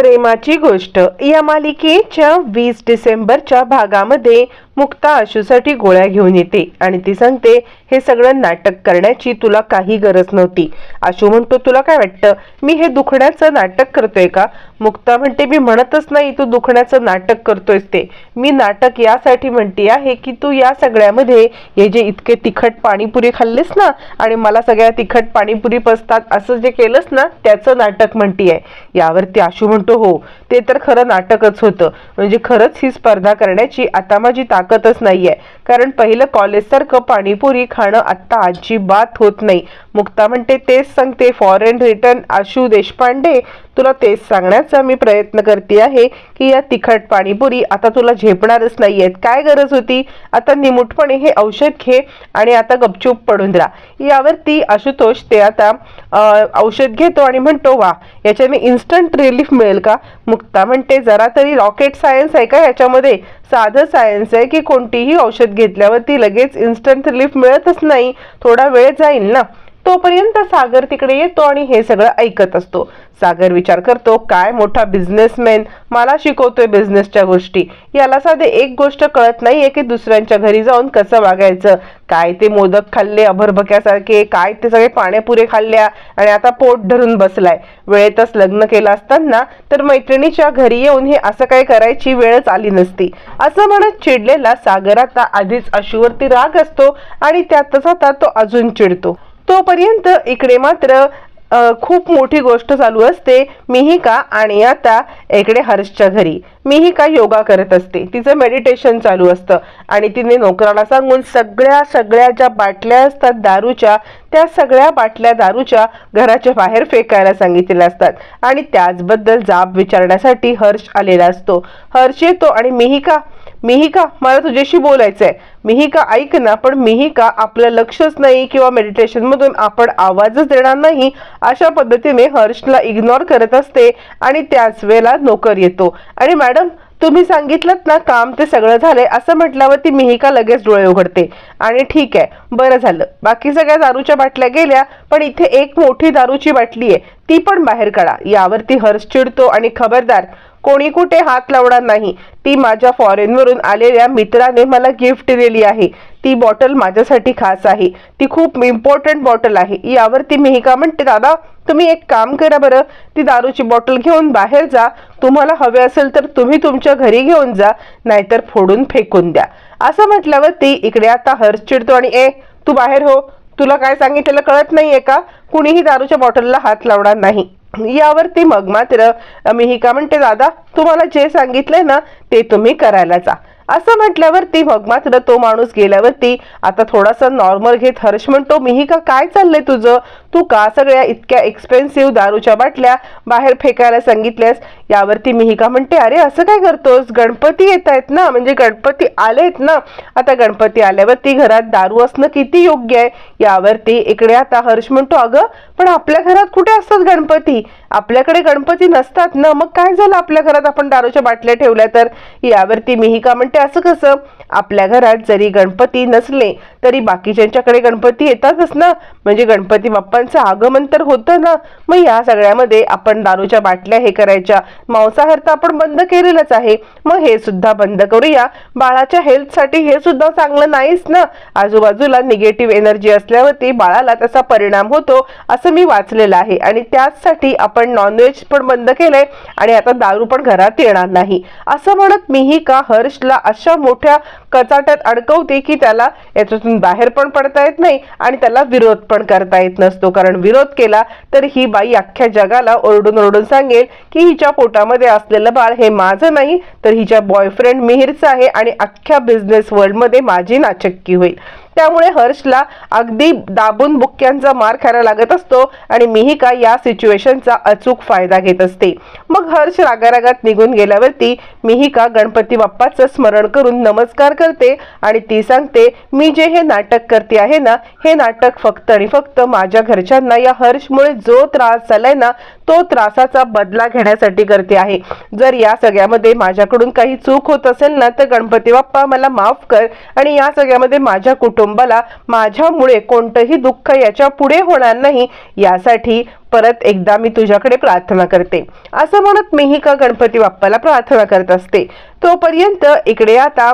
प्रेमाची गोष्ट. या मालिकेच्या वीस डिसेंबरच्या भागामध्ये मुक्ता आशूसाठी गोळ्या घेऊन येते आणि ती सांगते हे सगळं नाटक करण्याची तुला काही गरज नव्हती. आशू म्हणतो तुला काय वाटतं? मी हे दुखण्याचं नाटक करतोय का? मुक्ता म्हणते मी म्हणतच नाही तू दुखण्याचं नाटक करतोयस ते. मी नाटक यासाठी म्हणते आहे की तू या सगळ्यामध्ये हे जे इतके तिखट पाणीपुरी खाल्लीस ना आणि मला सगळ्या तिखट पाणीपुरी पसतात असं जे केलंस ना त्याचं नाटक म्हणतीये. यावरती आशू म्हणतो हो ते तर खरं नाटकच होतं. म्हणजे खरंच ही स्पर्धा करण्याची आता माझी ताकदच नाहीये. कारण पहिलं कॉलेजसारखं पाणीपुरी खाणं आत्ता अजिबात होत नाही. मुक्ता म्हणते तेच सांगते फॉरेन रिटर्न आशू देशपांडे. तुला तेच सांगण्याचा मी प्रयत्न करते आहे की या तिखट पाणीपुरी आता तुला झेपणारच नाही आहेत काय गरज होती? आता निमूटपणे हे औषध घे आणि आता गपचूप पडून राहा. यावरती आशुतोष ते आता औषध घेतो आणि म्हणतो वा याच्याने इन्स्टंट रिलीफ मिळेल का? मुक्ता म्हणते जरा तरी रॉकेट सायन्स आहे का? याच्यामध्ये साधं सायन्स आहे की कोणतीही औषध घेतल्यावरती लगेच इन्स्टंट रिलीफ मिळतच नाही. थोडा वेळ जाईल ना? तोपर्यंत सागर तिकडे येतो आणि हे सगळं ऐकत असतो. सागर विचार करतो काय मोठा बिझनेसमॅन मला शिकवतोय बिझनेसच्या गोष्टी. याला साधे एक गोष्ट कळत नाहीये की दुसऱ्यांच्या घरी जाऊन कसं वागायचं. काय ते मोदक खाल्ले अभरभक्यासारखे काय ते सगळे पाण्यापुरे खाल्ल्या आणि आता पोट धरून बसलाय. वेळेतच लग्न केलं असताना तर मैत्रिणीच्या घरी येऊन हे असं काय करायची वेळच आली नसती. असं म्हणत चिडलेला सागर आता आधीच अशुवरती राग असतो आणि त्यातच आता तो अजून चिडतो. तोपर्यंत इकडे मात्र खूप मोठी गोष्ट चालू असते. मिहिका आणि आता इकडे हर्षच्या घरी. मिहिका योगा करत असते. तिचं मेडिटेशन चालू असतं. आणि तिने नोकराला सांगून सगळ्या सगळ्या ज्या बाटल्या असतात दारूच्या त्या सगळ्या बाटल्या दारूच्या घराच्या बाहेर फेकायला सांगितलेल्या असतात. आणि त्याचबद्दल जाब विचारण्यासाठी हर्ष आलेला असतो. हर्ष येतो आणि मिहिका मिहिका मला तुझ्याशी बोलायचंय. मिहिका ऐक ना पण मिहिका आपलं लक्षच नाही किंवा मेडिटेशन मधून आपण आवाजच देणार नाही अशा पद्धतीने हर्षला इग्नोर करत असते आणि त्याच वेळेला नोकर येतो. आणि मॅडम तुम्ही सांगितलं ना काम ते सगळं झालंय असं म्हटल्यावर ती मिहिका लगेच डोळे उघडते. आणि ठीक आहे बरं झालं. बाकी सगळ्या दारूच्या बाटल्या गेल्या पण इथे एक मोठी दारूची बाटली आहे ती पण बाहेर काढा. यावरती हर्ष चिडतो आणि खबरदार कोणी कुठे हात लावणार नाही. ती माझ्या फॉरेनवरून आलेल्या मित्राने मला गिफ्ट दिलेली आहे. ती बॉटल माझ्यासाठी खास आहे. ती खूप इम्पॉर्टंट बॉटल आहे. यावरती मिहिका म्हणते दादा तुम्ही एक काम करा बरं. ती दारूची बॉटल घेऊन बाहेर जा. तुम्हाला हवे असेल तर तुम्ही तुमच्या घरी घेऊन जा. नाहीतर फोडून फेकून द्या. असं म्हटल्यावर ती इकडे आता हर्ष चिडतो आणि ए तू बाहेर हो. तुला काय सांगितलेलं कळत नाहीये का? कुणीही दारूच्या बॉटलला हात लावणार नाही. यावरती मग मात्र मिहिका म्हणते दादा तुम्हाला जे सांगितलंय ना ते तुम्ही करायला जा. असं म्हटल्यावरती मग मात्र तो माणूस गेल्यावरती आता थोडासा नॉर्मल घेत हर्ष म्हणतो मिहिका काय चाललंय तुझं? तू का सगळ्या इतक्या एक्सपेन्सिव्ह दारूच्या बाटल्या बाहेर फेकायला सांगितल्यास? यावरती मिहिका म्हणते अरे असं काय करतोस? गणपती येत आहेत ना म्हणजे गणपती आलेत ना. आता गणपती आल्यावरती घरात दारू असणं किती योग्य आहे? यावरती इकडे आता हर्ष म्हणतो अगं पण आपल्या घरात कुठे असतात गणपती? आपल्याकडे गणपती नसतात ना मग काय झालं आपल्या घरात? आपण दारूच्या बाटल्या ठेवल्या तर? यावरती मीही का म्हणते असं कसं? आपल्या घरात जरी गणपती नसले तरी बाकीच्यांच्याकडे गणपती येतातच ना. म्हणजे गणपती बाप्पांचं आगमन तर होतं ना. मग या सगळ्यामध्ये आपण दारूच्या बाटल्या हे करायच्या. मांसाहार तर आपण बंद केलेलंच आहे. मग हे सुद्धा बंद करूया. बाळाच्या हेल्थसाठी हे सुद्धा चांगलं नाहीच ना. आजूबाजूला निगेटिव्ह एनर्जी असल्यावरती बाळाला त्याचा परिणाम होतो असं मी वाचलेलं आहे. आणि त्याचसाठी आपण नॉनव्हेज पण बंद केलंय आणि आता दारू पण घरात येणार नाही. असं म्हणत मीही का हर्षला अशा मोठ्या कचाट्यात अडकवते की त्याला याच्यातून बाहेर पण पडता येत नाही आणि त्याला विरोध पण करता येत नसतो. कारण विरोध केला तर ही बाई अख्ख्या जगाला ओरडून ओरडून सांगेल की हिच्या पोटामध्ये असलेलं बाळ हे माझं नाही तर हिच्या बॉयफ्रेंड मिहिरचं आहे आणि अख्ख्या बिझनेस वर्ल्डमध्ये माझी नाचक्की होईल. त्यामुळे हर्षला अगदी दाबून बुक्क्यांचा मार खायला लागत असतो आणि मिहिका या सिच्युएशनचा अचूक फायदा घेत असते. मग हर्ष रागारागात निघून गेल्यावरती मिहिका गणपती बाप्पाचं स्मरण करून नमस्कार करते आणि ती सांगते मी जे हे नाटक करते आहे ना हे नाटक फक्त आणि फक्त माझ्या घरच्यांना या हर्षमुळे जो त्रास झालाय ना तो त्रासाचा बदला घेण्यासाठी करते आहे. जर या सगळ्यामध्ये माझ्याकडून काही चूक होत असेल ना तर गणपती बाप्पा मला माफ कर आणि या सगळ्यामध्ये माझ्या कुटुंबाला माझ्यामुळे कोणतंही दुःख याच्यापुढे होणार नाही. यासाठी परत एकदा मी तुझ्याकडे प्रार्थना करते. असं म्हणत मीही का गणपती बाप्पाला प्रार्थना करत असते. तोपर्यंत इकडे आता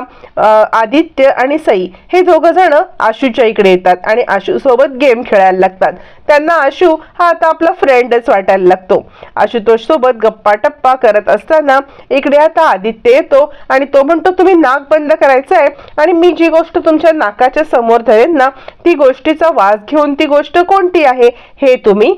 आदित्य आणि सई हे दोघं जण आशूच्या इकडे येतात आणि आशू सोबत गेम खेळायला लागतात. त्यांना आशू हा आता आपला फ्रेंडच वाटायला लागतो. आशुतोष सोबत गप्पा टप्पा करत असताना इकडे आता आदित्य येतो आणि तो म्हणतो तुम्ही नाक बंद करायचं आहे आणि मी जी गोष्ट तुमच्या नाकाच्या समोर धरेन ना ती गोष्टीचा वास घेऊन ती गोष्ट कोणती आहे? हे तुम्ही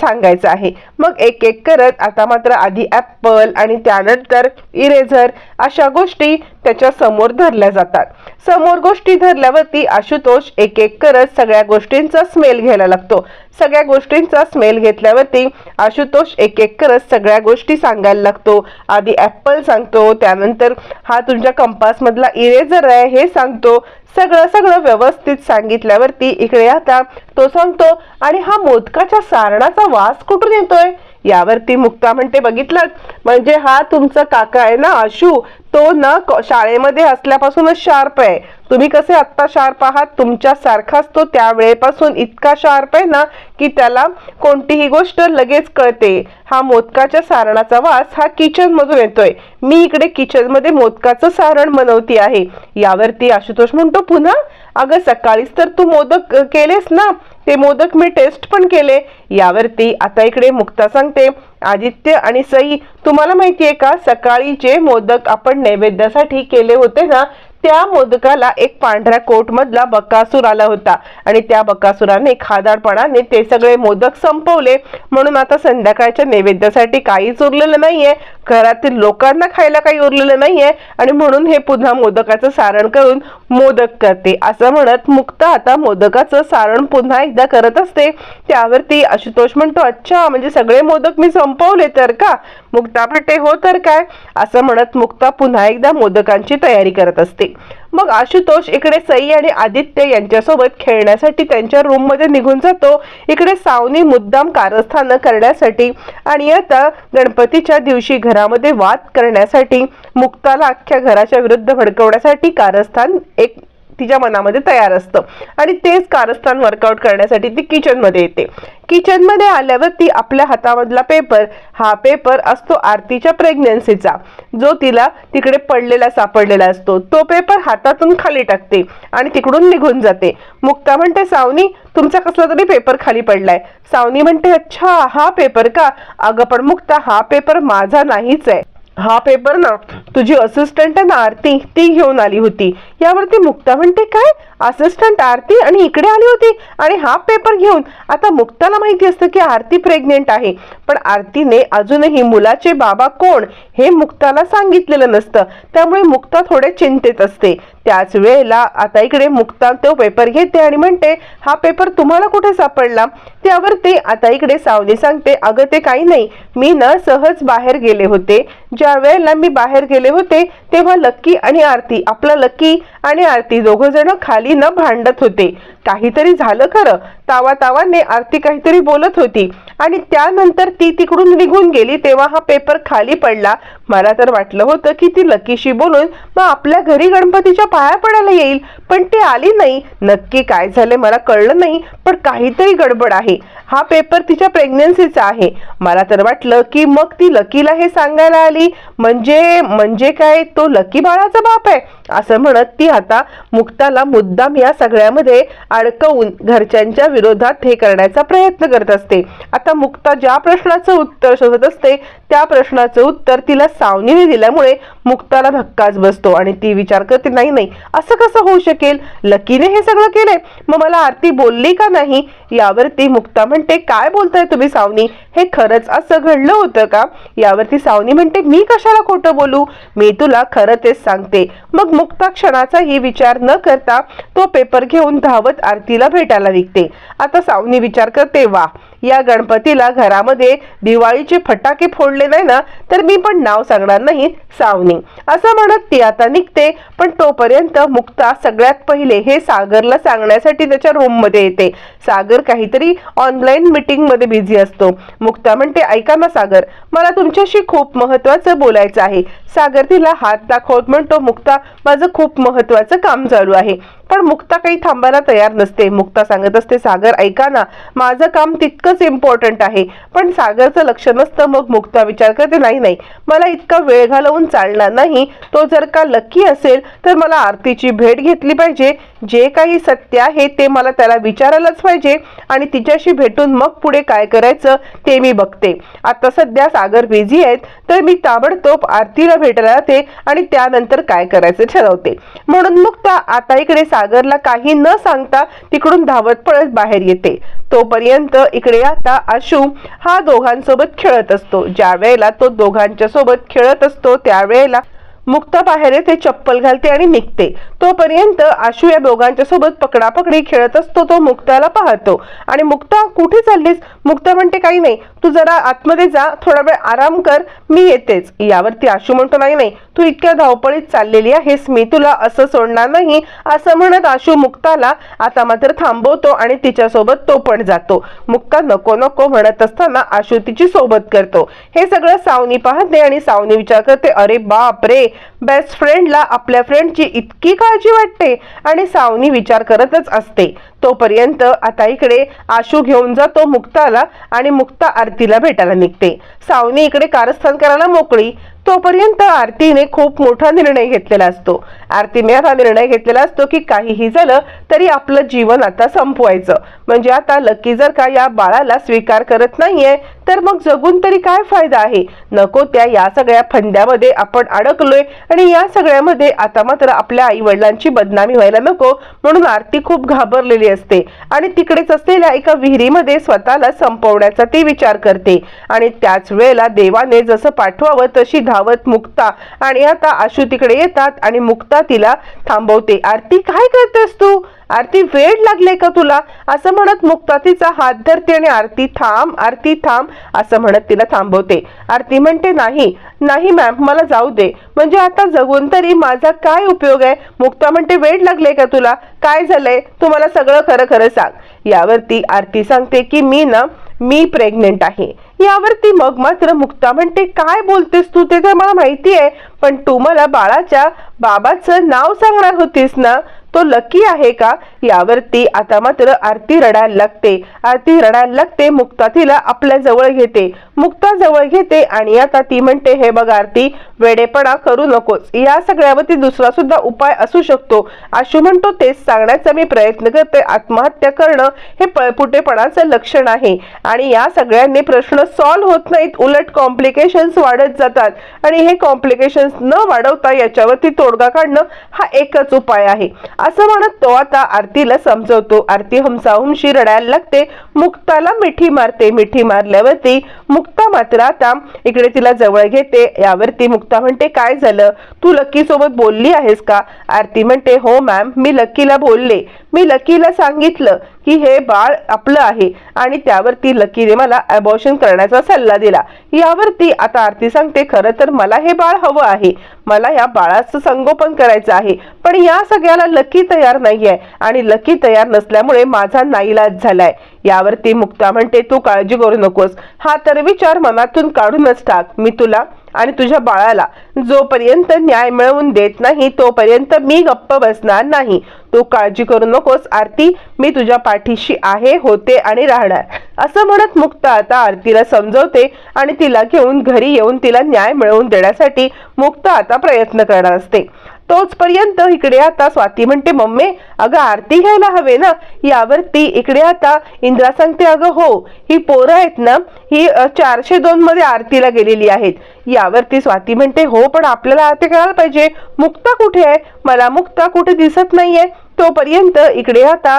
सांगायचं आहे. मग एक एक करत आता मात्र आधी ॲपल आणि त्यानंतर इरेझर अशा गोष्टी त्याच्यासमोर धरल्या जातात. समोर गोष्टी धरल्यावरती आशुतोष एक एक करत सगळ्या गोष्टींचा स्मेल घ्यायला लागतो. सगळ्या गोष्टींचा स्मेल घेतल्यावरती आशुतोष एक एक करत सगळ्या गोष्टी सांगायला लागतो. आधी ॲप्पल सांगतो त्यानंतर हा तुमच्या कंपासमधला इरेझर आहे हे सांगतो. सगळं सगळं व्यवस्थित सांगितल्यावरती इकडे आता तो सांगतो आणि हा मोदकाच्या सारणाचा वास कुठून येतोय? यावरती मुक्ता म्हणते बघितलं म्हणजे हा तुमचा काका आहे ना आशू? तो ना शाळेमध्ये असल्यापासूनच शार्प आहे. तुम्ही कसे आत्ता शार्प आहात? तुमच्या सारखाच तो त्यावेळेपासून इतका शार्प आहे ना की त्याला कोणतीही गोष्ट लगेच कळते. हा मोदकाच्या सारणाचा वास हा किचन मधून येतोय. मी इकडे किचनमध्ये मोदकाचं सारण बनवती आहे. यावरती आशुतोष म्हणतो पुन्हा अगं सकाळीच तर तू मोदक केलेस ना. ते मोदक मी टेस्ट पण केले. यावरती आता इकडे मुक्ता सांगते. आदित्य आणि सई तुम्हाला माहिती आहे का सकाळी जे मोदक आपण नैवेद्यासाठी केले होते ना त्या मोदकाला एक पांढऱ्या कोट मधला बकासूर आला होता. आणि त्या बकासुराने खादाडपणाने ते सगळे मोदक संपवले. म्हणून आता संध्याकाळच्या नैवेद्यासाठी काहीच उरलेलं नाहीये. घरातील लोकांना खायला काही उरलेलं नाहीये आणि म्हणून हे पुन्हा मोदकाचं सारण करून मोदक करते. असं म्हणत मुक्ता आता मोदकाचं सारण पुन्हा एकदा करत असते. त्यावरती आशुतोष म्हणतो अच्छा म्हणजे सगळे मोदक मी संपवले तर का? मुक्ता म्हणते हो तर काय? असं म्हणत मुक्ता पुन्हा एकदा मोदकांची तयारी करत असते. मग आशुतोष इकडे सई आणि आदित्य यांच्यासोबत खेळण्यासाठी त्यांच्या रूममध्ये निघून जातो. इकडे सावनी मुद्दाम कारस्थानं करण्यासाठी आणि आता गणपतीच्या दिवशी घरामध्ये वाद करण्यासाठी मुक्ताला अख्ख्या घराच्या विरुद्ध भडकवण्यासाठी कारस्थान एक तिच्या मनामध्ये तयार असतं. आणि तेच कारस्थान वर्कआउट करण्यासाठी ती किचनमध्ये येते. किचनमध्ये आल्यावर ती आपल्या हातामधला पेपर हा पेपर असतो आरतीच्या प्रेग्नन्सीचा जो तिला तिकडे पडलेला सापडलेला असतो. तो पेपर हातातून खाली टाकते आणि तिकडून निघून जाते. मुक्ता म्हणते सावनी तुमचा कसला तरी पेपर खाली पडलाय. सावनी म्हणते अच्छा हा पेपर का? अगं पण मुक्ता हा पेपर माझा नाहीच आहे. हा पेपर ना तुझी असिस्टंट आहे ना आरती ती घेऊन आली होती. यावरती मुक्ता म्हणते काय? असिस्टंट आरती आणि इकडे आली होती? आणि हा पेपर घेऊन. आता मुक्ताला माहिती असतं की आरती प्रेग्नेंट आहे. पण आरतीने अजूनही मुलाचे बाबा कोण हे मुक्ताला सांगितलेलं नसतं. त्यामुळे मुक्ता थोडे चिंतेत असते. त्याच वेळेला आता इकडे मुक्ता तो पेपर घेते आणि म्हणते हा पेपर तुम्हाला कुठे सापडला? त्यावर ते आता इकडे सावनी सांगते अगं ते काही नाही. मी ना सहज बाहेर गेले होते. ज्या वेळेला मी बाहेर गेले होते तेव्हा लक्की आणि आरती आपला लक्की आणि आरती दोघ जण खाली न भांडत होते. काहीतरी झालं खरं. तावा तावाने आरती काहीतरी बोलत होती. आणि त्यानंतर ती तिकडून निघून गेली तेव्हा हा पेपर खाली पडला. मला तर वाटलं होतं की ती लकीशी बोलून मग आपल्या घरी गणपतीच्या पाया पडायला येईल. पण ती आली नाही. नक्की काय झाले मला कळलं नाही पण काहीतरी गडबड आहे. हा पेपर तिच्या प्रेग्नन्सीचा आहे. मला तर वाटलं की मग ती लकीला हे सांगायला आली. म्हणजे म्हणजे काय? तो लकी बाळाचा बाप आहे. असं म्हणत ती आता मुक्ताला मुद्दाम या सगळ्यामध्ये अडकवून घरच्यांच्या विरोधात हे करण्याचा प्रयत्न करत असते. आता मुक्ता ज्या प्रश्नाचं उत्तर शोधत असते त्या प्रश्नाचं उत्तर तिला सावनीने दिल्यामुळे मुक्ताला धक्काच बसतो आणि ती विचार करते नाही नाही असं कसं होऊ शकेल? लकीने हे सगळं केलंय. मग मला आरती बोलली का नाही? यावरती मुक्ता म्हणते काय बोलताय तुम्ही सावनी? हे खरंच असं घडलं होतं का? यावरती सावनी म्हणते मी कशाला खोटं बोलू? मी तुला खरं तेच सांगते. मग मुक्ता क्षणाचाही विचार न करता तो पेपर घेऊन धावत आरतीला भेटायला निघते. आता सावनी विचार करते वा या गणपतीला घरामध्ये दिवाळीचे फटाके फोडले नाही ना तर मी पण नाव सांगणार नाही सावनी. असं म्हणत ती आता निघते पण तोपर्यंत मुक्ता सगळ्यात पहिले हे सागरला सांगण्यासाठी त्याच्या रूममध्ये येते. सागर काहीतरी ऑनलाईन मीटिंगमध्ये बिझी असतो. मुक्ता म्हणते ऐका ना सागर मला तुमच्याशी खूप महत्वाचं बोलायचं आहे. सागर तिला हात दाखवत म्हणतो मुक्ता माझं खूप महत्वाचं काम चालू आहे. पण मुक्ता काही थांबायला तयार नसते. मुक्ता सांगत असते सागर ऐका ना माझं काम तितकंच इम्पॉर्टंट आहे. पण सागरचं लक्ष नसतं मग मुक्ता विचार करते नाही नाही मला इतका वेळ घालवून चालणार नाही. तो जर का लकी असेल तर मला आरतीची भेट घेतली पाहिजे. जे काही सत्य आहे ते मला त्याला विचारायलाच पाहिजे आणि तिच्याशी भेटून मग पुढे काय करायचं ते मी बघते. आता सध्या सागर बिझी आहेत तर मी ताबडतोब आरतीला भेटायला जाते आणि त्यानंतर काय करायचं ठरवते. म्हणून मुक्ता आता इकडे सागरला काही न सांगता तिकडून धावत पळत बाहेर येते. तोपर्यंत इकडे आता आशू हा दोघांसोबत खेळत असतो. ज्या वेळेला तो दोघांच्या सोबत खेळत असतो त्यावेळेला मुक्ता बाहेर येते चप्पल घालते आणि निघते. तोपर्यंत आशू या दोघांच्या सोबत पकडापकडी खेळत असतो तो मुक्ताला पाहतो. आणि मुक्ता कुठे चाललीस? मुक्ता म्हणते काही नाही. तू जरा आतमध्ये जा थोडा वेळ आराम कर मी येतेच. यावरती आशू म्हणतो नाही नाही तू इतक्या धावपळीत चाललेली आहेस मी तुला असं सोडणार नाही. असं म्हणत आशू मुक्ताला आता मात्र थांबवतो आणि तिच्यासोबत तो पण जातो. मुक्ता नको नको म्हणत असताना आशू तिची सोबत करतो. हे सगळं सावनी पाहते आणि सावनी विचार करते अरे बाप रे बेस्ट फ्रेंडला आपल्या फ्रेंडची इतकी काळजी वाटते. आणि सावनी विचार करतच असते. तोपर्यंत आता इकडे आशू घेऊन जातो मुक्ताला आणि मुक्ता तिला भेटायला निघते. सावनी इकडे कारस्थान करायला मोकळी. तोपर्यंत आरतीने खूप मोठा निर्णय घेतलेला असतो. आरतीने हा निर्णय घेतलेला असतो की काहीही झालं तरी आपलं जीवन आता संपवायचं. म्हणजे आता लकी जर का या बाळाला स्वीकार करत नाहीये तर मग जगून तरी काय फायदा आहे? नको त्या या सगळ्या फंद्यामध्ये आपण अडकलोय आणि या सगळ्यामध्ये आता मात्र आपल्या आई वडिलांची बदनामी व्हायला नको म्हणून आरती खूप घाबरलेली असते. आणि तिकडेच असलेल्या एका विहिरीमध्ये स्वतःला संपवण्याचा ती विचार करते. आणि त्याच वेळेला देवाने जसं पाठवावं तशी धावत मुक्ता. आणि आता आशू तिकडे येतात आणि मुक्ता तिला थांबवते. आरती काय करतेस तू? आरती वेळ लागले का तुला? असं म्हणत मुक्ता तिचा हात धरते आणि आरती थांब आरती थांब असं म्हणत तिला थांबवते. आरती म्हणते नाही नाही मॅम मला जाऊ दे. म्हणजे आता जगून तरी माझा काय उपयोग आहे? मुक्ता म्हणते वेळ लागले का तुला? काय झालंय? तू मला सगळं खरं खरं सांग. यावरती आरती सांगते की मी ना मी प्रेग्नेंट आहे. यावरती मग मात्र मुक्ता म्हणते काय बोलतेस तू? ते तर मला माहिती आहे पण तू मला बाळाच्या बाबाचं नाव सांगणार होतीस ना? तो लकी आहे का? यावरती आता मात्र आरती रडायला लागते. आरती रडायला लागते मुक्ता तिला आपल्या जवळ घेते. मुक्ता जवळ घेते आणि आता ती म्हणते हे बघ आरती वेडेपणा करू नकोस. या सगळ्यावरती दुसरा सुद्धा उपाय असू शकतो. आशू म्हणतो तेच सांगण्याचा मी प्रयत्न करते. आत्महत्या करणं हे पळपुटेपणाचं लक्षण आहे आणि या सगळ्यांनी प्रश्न सॉल्व्ह होत नाहीत. उलट कॉम्प्लिकेशन्स वाढत जातात आणि हे कॉम्प्लिकेशन्स न वाढवता याच्यावरती तोडगा काढणं हा एकच उपाय आहे. असं म्हणत तो आता आरतीला समजवतो. आरती हमसाहुमशी रडायला लागते. मुक्ताला मिठी मारते. मिठी मारल्यावरती मुक्ता मुक्ता मात्र आता इकडे तिला जवळ घेते. यावरती मुक्ता म्हणते काय झालं? तू लक्की सोबत बोलली आहेस का? आरती म्हणते हो मॅम मी लकीला बोलले. मी लकीला सांगितलं की हे बाळ आपलं आहे. आणि त्यावरती लकीने मला अबॉर्शन करण्याचा सल्ला दिला. यावरती आता आरती सांगते खरं तर मला हे बाळ हवं आहे. मला या बाळाचं संगोपन करायचं आहे. पण या सगळ्याला लकी तयार नाही आहे आणि लकी तयार नसल्यामुळे माझा नाईलाज झालाय. यावरती मुक्ता म्हणते तू काळजी करू नकोस. हा तर विचार मनातून काढूनच टाक. मी तुला आणि तुझ्या बाळाला जोपर्यंत न्याय मिळवून देत नाही तोपर्यंत मी गप्प बसणार नाही. तू काळजी करू नकोस आरती. मी तुझ्या पाठीशी आहे होते आणि राहणार. असं म्हणत मुक्ता आता आरतीला समजवते आणि तिला घेऊन घरी येऊन तिला न्याय मिळवून देण्यासाठी मुक्ता आता प्रयत्न करणार असते. तोचपर्यंत इकडे आता स्वाती म्हणते मम्मी अगं आरती घ्यायला हवे ना? यावरती इकडे आता इंद्रा सांगते अगं हो ही पोरं आहेत ना ही चारशे दोन मध्ये आरतीला गेलेली आहेत. यावरती स्वाती म्हणते हो पण आपल्याला आरती करायला पाहिजे. मुक्ता कुठे आहे? मला मुक्ता कुठे दिसत नाहीये. तोपर्यंत इकडे आता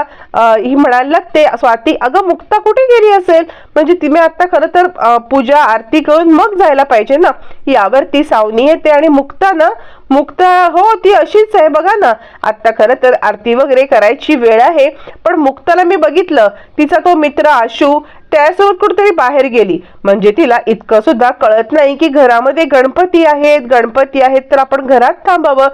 ही म्हणायला लागते स्वाती अगं मुक्ता कुठे गेली असेल? म्हणजे तिने आता खरं तर पूजा आरती करून मग जायला पाहिजे ना? यावर ती सावनी येते आणि मुक्ता ना मुक्ता हो ती अशीच आहे बघा ना. आता खरं तर आरती वगैरे करायची वेळ आहे पण मुक्ताला मी बघितलं. तिचा तो मित्र आशू त्यासोबत कुठेतरी बाहेर गेली. म्हणजे तिला इतकं सुद्धा कळत नाही की घरामध्ये गणपती आहेत गणपती आहेत तर आपण घरात थांबावं.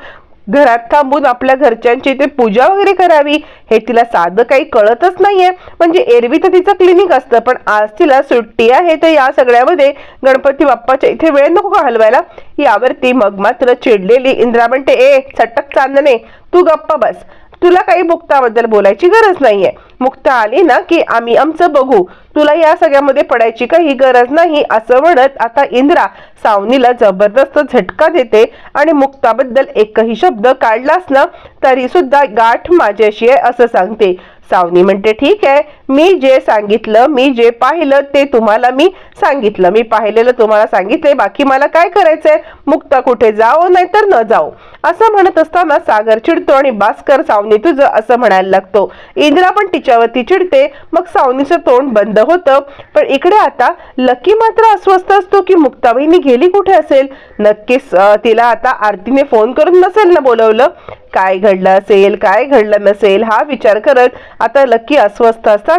घरात थांबून आपल्या घरच्यांची ते पूजा वगैरे करावी हे तिला साधं काही कळतच नाहीये. म्हणजे एरवी तर तिचं क्लिनिक असतं पण आज तिला सुट्टी आहे तर या सगळ्यामध्ये गणपती बाप्पाच्या इथे वेळ नको का हलवायला यावरती मग मात्र चिडलेली इंद्रा म्हणते ए चटक चांदणे तू गप्प बस. तुला काही मुक्ताबद्दल बोलायची गरज नाहीये. मुक्ता आली ना की आम्ही आमचं बघू. तुला या सगळ्यामध्ये पडायची काही गरज नाही असं म्हणत आता इंद्रा सावनीला जबरदस्त झटका देते आणि मुक्ताबद्दल एकही शब्द काढलास ना तरी सुद्धा गाठ माझ्याशी आहे असं सांगते. सावनी म्हणते ठीक आहे मी जे सांगितलं मी जे पाहिलं ते तुम्हाला मी सांगितलं. मी पाहिलेलं तुम्हाला सांगितले बाकी मला काय करायचंय? मुक्ता कुठे जाओ नाहीतर न जाओ असं म्हणत असताना सागर चिडतो आणि भास्कर सावनी तुझं असं म्हणायला लागतो. इंदिरा पण तिच्यावरती चिडते. मग सावनीचं तोंड बंद होतं. पण इकडे आता लकी मात्र अस्वस्थ असतो की मुक्ता बहिणी गेली कुठे असेल? नक्कीच तिला आता आरतीने फोन करून नसेल ना बोलवलं. काय घडलं असेल काय घडलं नसेल हा विचार करत आता लकी अस्वस्थ असताना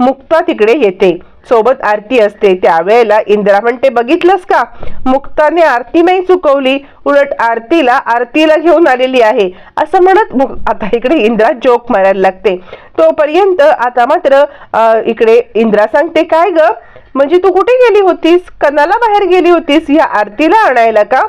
मुक्ता तिकडे येते. सोबत आरती असते. त्यावेळेला इंदिरा म्हणते बघितलंस का? मुक्ताने आरती नाही चुकवली. उलट आरतीला आरतीला घेऊन आलेली आहे. असं म्हणत आता इकडे इंदिरा जोक मारायला लागते. तोपर्यंत आता मात्र इकडे इंदिरा सांगते काय ग? म्हणजे तू कुठे गेली होतीस? कनाला बाहेर गेली होतीस? या आरतीला आणायला का?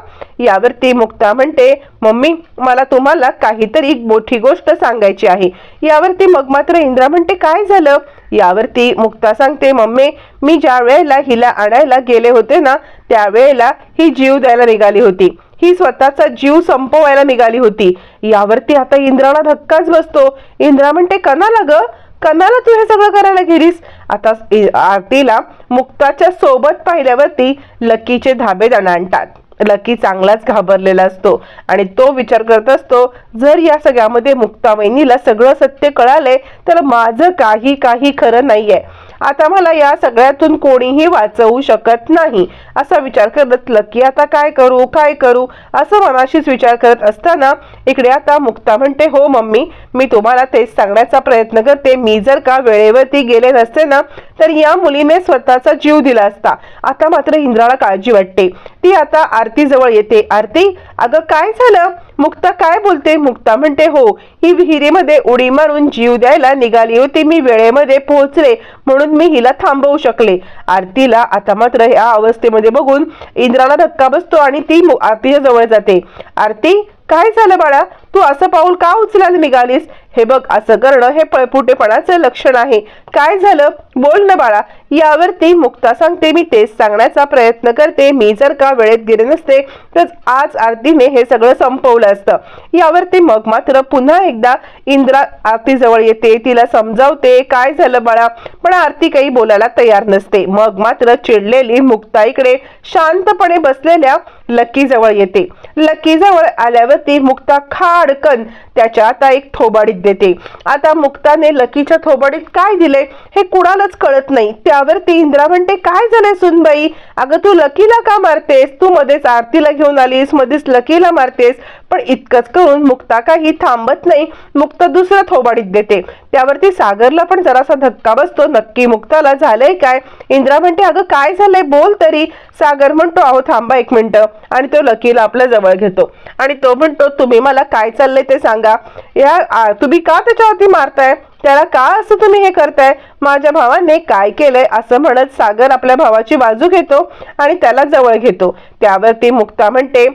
यावरती मुक्ता म्हणते मम्मी मला तुम्हाला काहीतरी मोठी गोष्ट सांगायची आहे. यावरती मग मात्र इंद्रा म्हणते काय झालं? यावरती मुक्ता सांगते मम्मी मी ज्या वेळेला हिला आणायला गेले होते ना त्यावेळेला ही जीव द्यायला निघाली होती. ही स्वतःचा जीव संपवायला निघाली होती. यावरती आता इंद्राला धक्काच बसतो. इंद्रा म्हणते कनाला ग? कनाला तू हे सगळं करायला गेलीस? आता आरतीला मुक्ताच्या सोबत पाहिल्यावरती लकीचे धाबे आणतात. लकी चांगलाच घाबरलेला असतो. आणि तो विचार करत असतो जर या सगळ्यामध्ये मुक्तावहिनीला सगळं सत्य कळाले तर माझं काही काही खरं नाहीये. आता मला या सगळ्यातून कोणीही वाचवू शकत नाही. असा विचार करत लकी आता काय करू? काय करू? असं मनाशीच विचार करत असताना इकडे आता मुक्ता म्हणते हो मम्मी मी तुम्हाला तेच सांगण्याचा प्रयत्न करते. मी जर का वेळेवरती गेले नसते ना तर या मुलीने स्वतःचा जीव दिला असता. आता मात्र इंद्राला काळजी वाटते. ती आता आरती जवळ येते. आरती अगं काय झालं? मुक्ता काय बोलते? मुक्ता म्हणते हो ही विहिरीमध्ये उडी मारून जीव द्यायला निघाली होती. मी वेळेमध्ये पोहोचले म्हणून मी हिला थांबवू शकले. आरतीला आता मात्र या अवस्थेमध्ये बघून इंद्राला धक्का बसतो आणि ती आरतीच्या जवळ जाते. आरती काय झालं बाळा? तू असं पाऊल का उचलायला निघालीस? हे बघ असं करणं हे पळपुटेपणाचं लक्षण आहे. काय झालं? बोल ना बाळा. यावरती मुक्ता सांगते मी तेच सांगण्याचा प्रयत्न करते. मी जर का वेळेत गेले नसते तर आज आरतीने हे सगळं संपवलं असतं. यावरती मग मात्र पुन्हा एकदा इंद्रा आरतीजवळ येते तिला समजावते काय झालं बाळा? पण आरती काही बोलायला तयार नसते. मग मात्र चिडलेली मुक्ता इकडे शांतपणे बसलेल्या लकी जवळ येते. लकी जवळ आल्यावरती मुक्ता खाडकन त्याच्या आता एक थोबाडीत देते. आता मुक्ताने लकीच्या थोबाडीत काय दिले हे कुणालाच कळत नाही. त्यावरती इंद्रा म्हणते काय झालंय सुनबाई? अगं तू लकीला का मारतेस? तू मध्येच आरतीला घेऊन आलीस मध्येच लकीला मारतेस. पण इतकंच करून मुक्ता काही थांबत नाही. मुक्ता दुसऱ्या थोबाडीत देते. त्यावरती सागरला पण जरासा धक्का बसतो. नक्की मुक्ताला झालंय काय? इंद्रा म्हणते अगं काय झालंय? बोल तरी. सागर म्हणतो अहो थांबा एक मिनटं. आणि तो लकीला आपल्या जवळ घेतो. आणि तो म्हणतो तुम्ही मला काय चाललंय ते सांगा. या तुम्ही का त्याच्यावरती मारताय? त्याला का असं तुम्ही हे करताय? माझ्या भावाने काय केलंय असं म्हणत सागर आपल्या भावाची बाजू घेतो आणि त्याला जवळ घेतो. त्यावरती मुक्ता म्हणते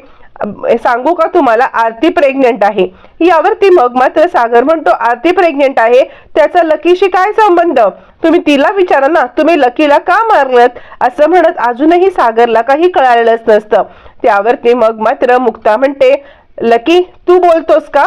सांगू का तुम्हाला? आरती प्रेग्नेंट आहे. यावरती मग मात्र सागर म्हणतो आरती प्रेग्नेंट आहे. त्याचा लकीशी काय संबंध? तुम्ही तिला विचारा ना. तुम्ही लकीला का मारलत? असं म्हणत अजूनही सागरला काही कळालेलंच नसतं. त्यावरती मग मात्र मुक्ता म्हणते लकी तू बोलतोस का?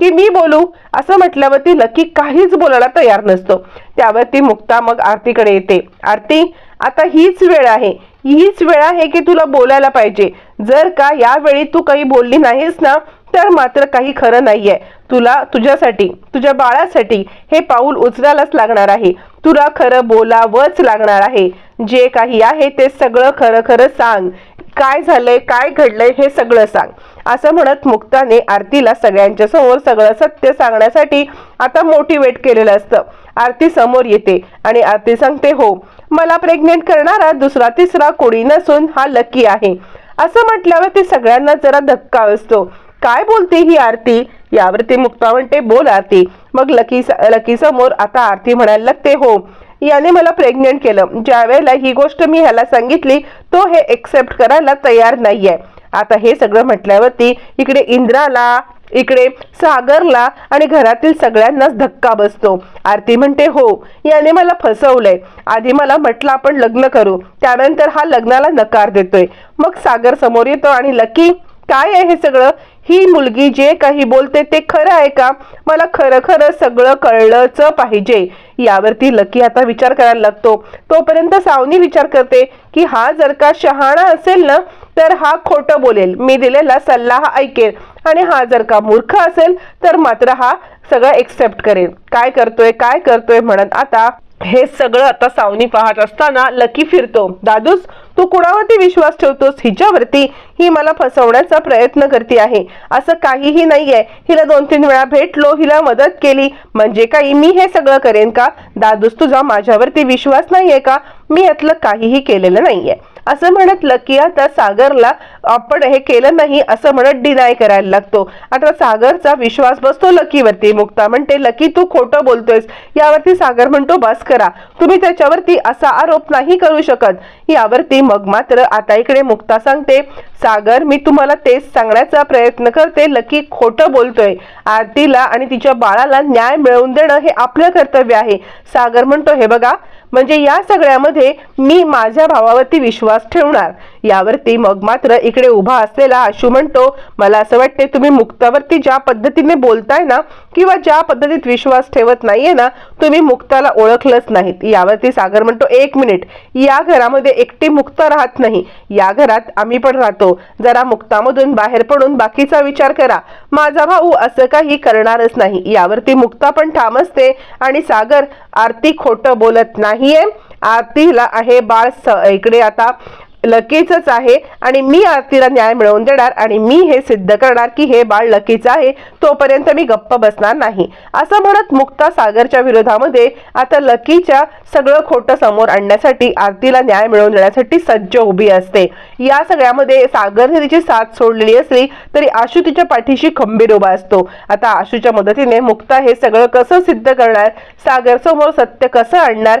की मी बोलू? असं म्हटल्यावरती लकी काहीच बोलायला तयार नसतो. त्यावरती मुक्ता मग आरतीकडे येते. आरती आता हीच वेळ आहे. हीच वेळ आहे की तुला बोलायला पाहिजे. जर का यावेळी तू काही बोलली नाहीस ना तर मात्र काही खरं नाहीये. तुला तुझ्यासाठी तुझ्या बाळासाठी हे पाऊल उचलायलाच लागणार आहे. तुला खरं बोलावंच लागणार आहे. जे काही आहे ते सगळं खरं खरं सांग. काय झालंय काय घडलंय हे सगळं सांग. असं म्हणत मुक्ताने आरतीला सगळ्यांच्या समोर सगळं सत्य सांगण्यासाठी आता मोटिवेट केलेलं असतं. आरती समोर येते आणि आरती सांगते हो मला प्रेग्नेंट करणारा दुसरा तिसरा कोणी नसून हा लकी आहे. असं म्हटल्यावर ते सगळ्यांना जरा धक्का असतो काय बोलते ही आरती? यावरती मुक्ता म्हणते बोल आरती. मग लकी लकी समोर आता आरती म्हणायला लागते हो याने मला प्रेग्नेंट केलं. ज्या वेळेला ही गोष्ट मी ह्याला सांगितली तो हे एक्सेप्ट करायला तयार नाहीये. आता हे सगळं म्हटल्यावरती इकडे इंद्राला इकडे सागरला आणि घरातील सगळ्यांनाच धक्का बसतो. आरती म्हणते हो याने मला फसवलंय. आधी मला म्हटलं आपण लग्न करू. त्यानंतर हा लग्नाला नकार देतोय. मग सागर समोर येतो आणि लकी काय आहे हे सगळं? ही मुलगी जे काही बोलते ते खरं आहे का? मला खरं खरं सगळं कळलंच पाहिजे. यावरती लकी आता विचार करायला लागतो. तोपर्यंत सावनी विचार करते की हा जर का शहाणा असेल ना तर हा खोटं बोलेल. मी दिलेला सल्ला हा ऐकेल. आणि हा जर का मूर्ख असेल तर मात्र हा सगळं एक्सेप्ट करेल. काय करतोय? काय करतोय? म्हणत आता हे सगळं आता सावनी पाहत असताना लकी फिरतो. दादूस तू कुणावरती विश्वास ठेवतोस हिच्यावरती? ही मला फसवण्याचा प्रयत्न करते आहे. असं काहीही नाहीये. हिला दोन तीन वेळा भेटलो हिला मदत केली. म्हणजे काही मी हे सगळं करेन का? दादूस तुझा माझ्यावरती विश्वास नाहीये का? मी यातलं काहीही केलेलं नाहीये. असं म्हणत लकी आता सागरला आपण हे केलं नाही असं म्हणत डिनाय करायला लागतो. आता सागरचा विश्वास बसतो लकीवरती. मुक्ता म्हणते लकी तू खोटं बोलतोयस. यावरती सागर म्हणतो बस करा. तुम्ही त्याच्यावरती असा आरोप नाही करू शकत. यावरती मग मात्र आता इकडे मुक्ता सांगते सागर मी तुम्हाला तेच सांगण्याचा प्रयत्न करते. लकी खोटं बोलतोय. आरतीला आणि तिच्या बाळाला न्याय मिळवून देणं हे आपलं कर्तव्य आहे. सागर म्हणतो हे बघा म्हणजे या सगळ्यामध्ये मी माझ्या भावावरती विश्वास ठेवणार. यावरती मग मात्र इकडे उभा असलेला आशू म्हणतो मला असं वाटते तुम्ही मुक्तावरती ज्या पद्धतीने बोलताय ना किंवा ज्या पद्धतीत विश्वास ठेवत नाहीये ना तुम्ही मुक्ताला ओळखलंच नाहीत. यावरती सागर म्हणतो एक मिनिट या घरामध्ये एकटी मुक्ता राहत नाही. या घरात आम्ही पण राहतो. जरा मुक्तामधून बाहेर पडून बाकीचा विचार करा. माझा भाऊ असं काही करणारच नाही. यावरती मुक्ता पण ठाम असते आणि सागर आरती खोटं बोलत नाही. नाहीये. आरतीला आहे बाळ स- इकडे आता लकीचंच आहे आणि मी आरतीला न्याय मिळवून देणार आणि मी हे सिद्ध करणार की हे बाळ लकीचं आहे तोपर्यंत मी गप्प बसणार नाही. असं म्हणत मुक्ता सागरच्या विरोधामध्ये आता लकीच्या सगळं खोटं समोर आणण्यासाठी आरतीला न्याय मिळवून देण्यासाठी सज्ज उभी असते. या सगळ्यामध्ये सागरने तिची साथ सोडलेली असली तरी आशू तिच्या पाठीशी खंबीर उभा असतो. आता आशूच्या मदतीने मुक्ता हे सगळं कसं सिद्ध करणार? सागरसमोर सत्य कसं आणणार?